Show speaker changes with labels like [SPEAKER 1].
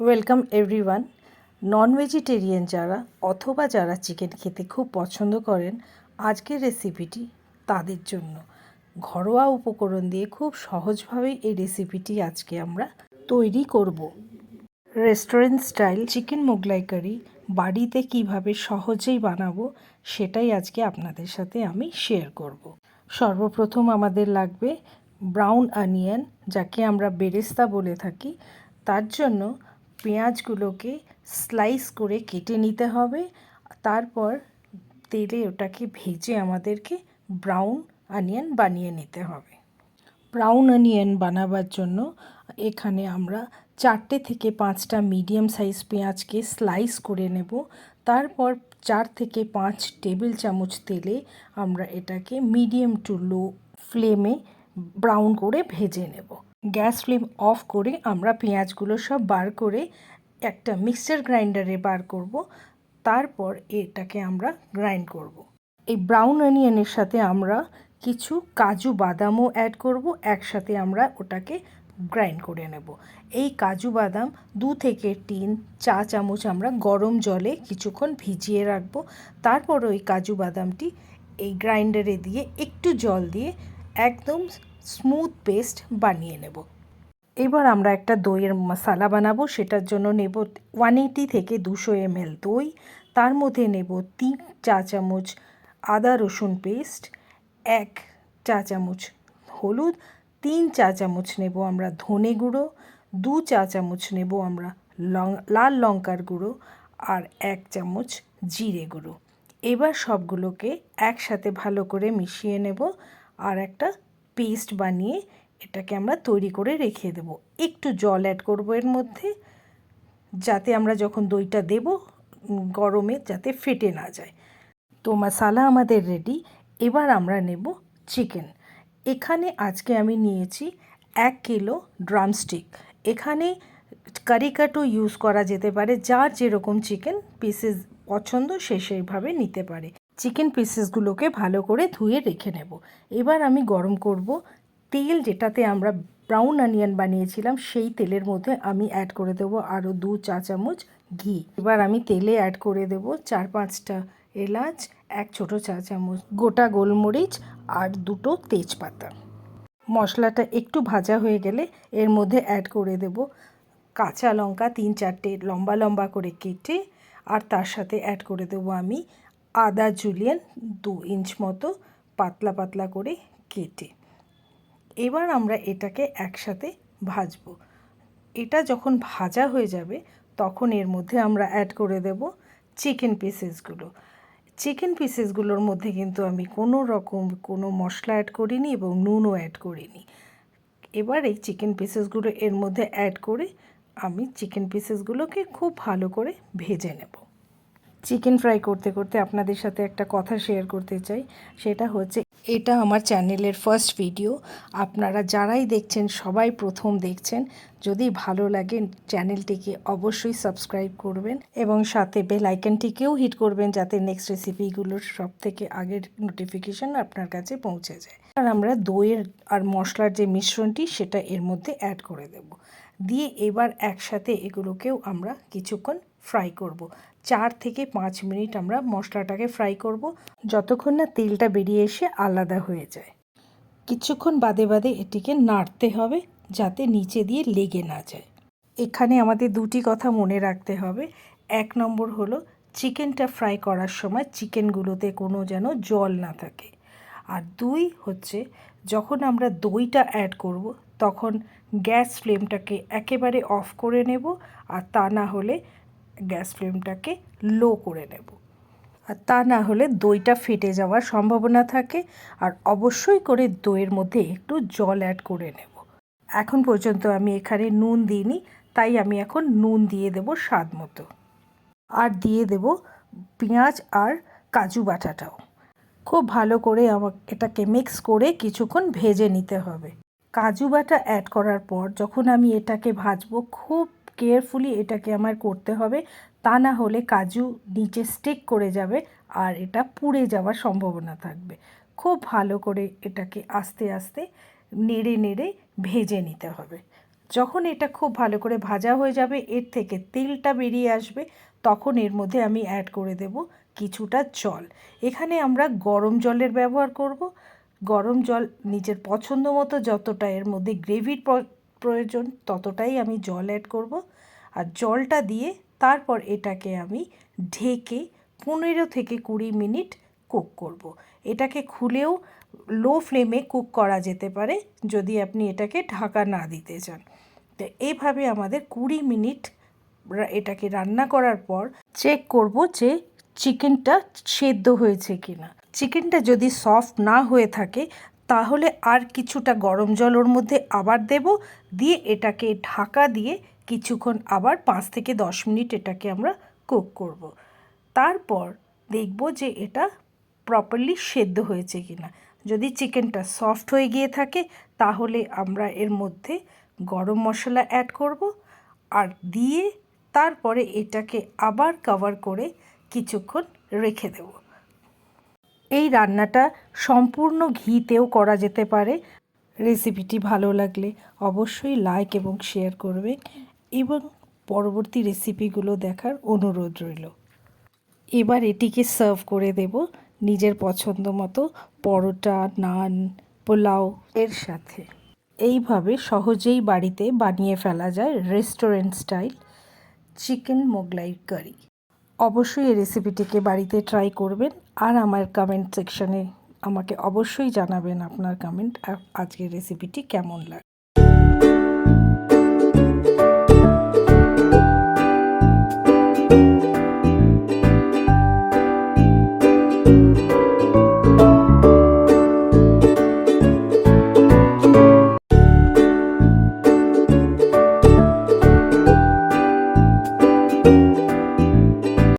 [SPEAKER 1] Welcome everyone নন vegetarian যারা অথবা যারা চিকেন খেতে খুব পছন্দ করেন, আজকের রেসিপিটি তাদের জন্য। ঘরোয়া উপকরণ দিয়ে খুব সহজভাবেই এই রেসিপিটি আজকে আমরা তৈরি করব। Restaurant style chicken Mughlai curry বাড়িতে কীভাবে সহজেই বানাবো, সেটাই আজকে আপনাদের সাথে আমি শেয়ার করব। সর্বপ্রথম আমাদের লাগবে ব্রাউন অনিয়ন যাকে আমরা বেরেস্তা বলে থাকি। তার জন্য পেঁয়াজগুলোকে স্লাইস করে কেটে নিতে হবে। তারপর তেলে ওটাকে ভেজে আমাদেরকে ব্রাউন অনিয়ন বানিয়ে নিতে হবে। ব্রাউন অনিয়ন বানাবার জন্য এখানে আমরা চারটে থেকে পাঁচটা মিডিয়াম সাইজ পেঁয়াজকে স্লাইস করে নেব। তারপর চার থেকে পাঁচ টেবিল চামচ তেলে আমরা এটাকে মিডিয়াম টু লো ফ্লেমে ব্রাউন করে ভেজে নেব। গ্যাস ফ্লেম অফ করে আমরা পেঁয়াজগুলো সব বার করে একটা মিক্সচার গ্রাইন্ডারে বার করব। তারপর এটাকে আমরা গ্রাইন্ড করব। এই ব্রাউন অনিয়নের সাথে আমরা কিছু কাজু বাদামও অ্যাড করব। একসাথে আমরা ওটাকে গ্রাইন্ড করে নেব। এই কাজু বাদাম দু থেকে তিন চা চামচ আমরা গরম জলে কিছুক্ষণ ভিজিয়ে রাখব। তারপর ওই কাজু বাদামটি এই গ্রাইন্ডারে দিয়ে একটু জল দিয়ে একদম স্মুথ পেস্ট বানিয়ে নেব। এবার আমরা একটা দইয়ের মশালা বানাবো, সেটার জন্য নেব ওয়ান এইটি থেকে দুশো এমএল দই, তার মধ্যে নেব তিন চা চামচ আদা রসুন পেস্ট এক চা চামচ হলুদ, তিন চা চামচ নেব আমরা ধনে গুঁড়ো, দু চা চামচ নেব আমরা লং, লাল লঙ্কার গুঁড়ো আর এক চামচ জিরে গুঁড়ো। এবার সবগুলোকে একসাথে ভালো করে মিশিয়ে নেব আর একটা পেস্ট বানিয়ে এটাকে আমরা তৈরি করে রেখে দেব। একটু জল অ্যাড করব এর মধ্যে, যাতে আমরা যখন দইটা দেব গরমে যাতে ফেটে না যায়। তো মশালা আমাদের রেডি এবার আমরা নেব চিকেন এখানে আজকে আমি নিয়েছি এক কিলো ড্রামস্টিক এখানে কারি কাটও ইউজ করা যেতে পারে, যার যেরকম চিকেন পিসেস পছন্দ সে সেইভাবে নিতে পারে। চিকেন পিসেসগুলোকে ভালো করে ধুয়ে রেখে নেব। এবার আমি গরম করব তেল যেটাতে আমরা ব্রাউন অনিয়ন বানিয়েছিলাম, সেই তেলের মধ্যে আমি অ্যাড করে দেব আরও দু চা চামচ ঘি। এবার আমি তেলে অ্যাড করে দেব চার পাঁচটা এলাচ, এক ছোট চা চামচ গোটা গোলমরিচ আর দুটো তেজপাতা। মশলাটা একটু ভাজা হয়ে গেলে এর মধ্যে অ্যাড করে দেব কাঁচা লঙ্কা, তিন চারটে লম্বা লম্বা করে কেটে, আর তার সাথে অ্যাড করে দেবো আমি আদা জুলিয়ান দু ইঞ্চ মতো পাতলা পাতলা করে কেটে। এবার আমরা এটাকে একসাথে ভাজবো। এটা যখন ভাজা হয়ে যাবে, তখন এর মধ্যে আমরা অ্যাড করে দেব চিকেন পিসেসগুলো চিকেন পিসেসগুলোর মধ্যে কিন্তু আমি কোনো রকম কোনো মশলা অ্যাড করিনি এবং নুনও অ্যাড করিনি। এবার এই চিকেন পিসেসগুলো এর মধ্যে অ্যাড করে আমি চিকেন পিসেসগুলোকে খুব ভালো করে ভেজে নেব। চিকেন ফ্রাই করতে করতে আপনাদের সাথে একটা কথা শেয়ার করতে চাই। সেটা হচ্ছে, এটা আমার চ্যানেলের ফার্স্ট ভিডিও। আপনারা যারাই দেখছেন, সবাই প্রথম দেখছেন। যদি ভালো লাগে, চ্যানেলটিকে অবশ্যই সাবস্ক্রাইব করবেন এবং সাথে বেল আইকনটিকেও হিট করবেন যাতে নেক্সট রেসিপিগুলোর সব থেকে আগের নোটিফিকেশান আপনার কাছে পৌঁছে যায়। আর আমরা দইয়ের আর মশলার যে মিশ্রণটি, সেটা এর মধ্যে অ্যাড করে দেব। দিয়ে এবার একসাথে এগুলোকেও আমরা কিছুক্ষণ ফ্রাই করব। চার থেকে পাঁচ মিনিট আমরা মশলাটাকে ফ্রাই করব। যতক্ষণ না তেলটা বেরিয়ে এসে আলাদা হয়ে যায়। কিছুক্ষণ বাদে বাদে এটিকে নাড়তে হবে যাতে নিচে দিয়ে লেগে না যায়। এখানে আমাদের দুটি কথা মনে রাখতে হবে। এক নম্বর হলো, চিকেনটা ফ্রাই করার সময় চিকেনগুলোতে কোনো যেন জল না থাকে। আর দুই হচ্ছে, যখন আমরা দইটা অ্যাড করব, তখন গ্যাস ফ্লেমটাকে একেবারে অফ করে নেব। আর তা না হলে গ্যাস ফ্লেমটাকে লো করে নেব। আর তা না হলে দইটা ফেটে যাওয়ার সম্ভাবনা থাকে আর অবশ্যই করে দইয়ের মধ্যে একটু জল অ্যাড করে নেব। এখন পর্যন্ত আমি এখানে নুন দিইনি, তাই আমি এখন নুন দিয়ে দেব স্বাদ মতো। আর দিয়ে দেব পেঁয়াজ আর কাজু বাটাটাও। খুব ভালো করে আমার এটাকে মিক্স করে কিছুক্ষণ ভেজে নিতে হবে। কাজু বাটা অ্যাড করার পর যখন আমি এটাকে ভাজবো, খুব কেয়ারফুলি এটাকে আমার করতে হবে, তা না হলে কাজু নিচে স্টিক করে যাবে আর এটা পুড়ে যাওয়ার সম্ভাবনা থাকবে। খুব ভালো করে এটাকে আস্তে আস্তে নেড়ে নেড়ে ভেজে নিতে হবে। যখন এটা খুব ভালো করে ভাজা হয়ে যাবে, এর থেকে তেলটা বেরিয়ে আসবে, তখন এর মধ্যে আমি অ্যাড করে দেব কিছুটা জল। এখানে আমরা গরম জলের ব্যবহার করব। গরম জল নিজের পছন্দ মতো যতটা এর মধ্যে গ্রেভির প্রয়োজন ততটাই আমি জল অ্যাড করব। আর জলটা দিয়ে তারপর এটাকে আমি ঢেকে পনেরো থেকে কুড়ি মিনিট কুক করব। এটাকে খুলেও লো ফ্লেমে কুক করা যেতে পারে যদি আপনি এটাকে ঢাকা না দিতে চান। তো এইভাবে আমাদের কুড়ি মিনিট এটাকে রান্না করার পর চেক করব যে চিকেনটা সেদ্ধ হয়েছে কিনা। চিকেনটা যদি সফট না হয়ে থাকে তাহলে আর কিছুটা গরম জল ওর মধ্যে আবার দেব, দিয়ে এটাকে ঢাকা দিয়ে কিছুক্ষণ আবার পাঁচ থেকে দশ মিনিট এটাকে আমরা কুক করব। তারপর দেখব যে এটা প্রপারলি সেদ্ধ হয়েছে কি না যদি চিকেনটা সফট হয়ে গিয়ে থাকে, তাহলে আমরা এর মধ্যে গরম মশলা অ্যাড করব, আর দিয়ে তারপরে এটাকে আবার কভার করে কিছুক্ষণ রেখে দেব এই রান্নাটা সম্পূর্ণ ঘিতেও করা যেতে পারে। রেসিপিটি ভালো লাগলে অবশ্যই লাইক এবং শেয়ার করবে এবং পরবর্তী রেসিপিগুলো দেখার অনুরোধ রইল। এবার এটিকে সার্ভ করে দেব নিজের পছন্দ মতো পরোটা, নান, পোলাও এর সাথে। এইভাবে সহজেই বাড়িতে বানিয়ে ফেলা যায় restaurant style chicken Mughlai curry. অবশ্যই এই রেসিপিটিকে বাড়িতে ট্রাই করবেন আর আমার কমেন্ট সেকশনে আমাকে অবশ্যই জানাবেন আপনার কমেন্ট আজকের রেসিপিটি কেমন লাগে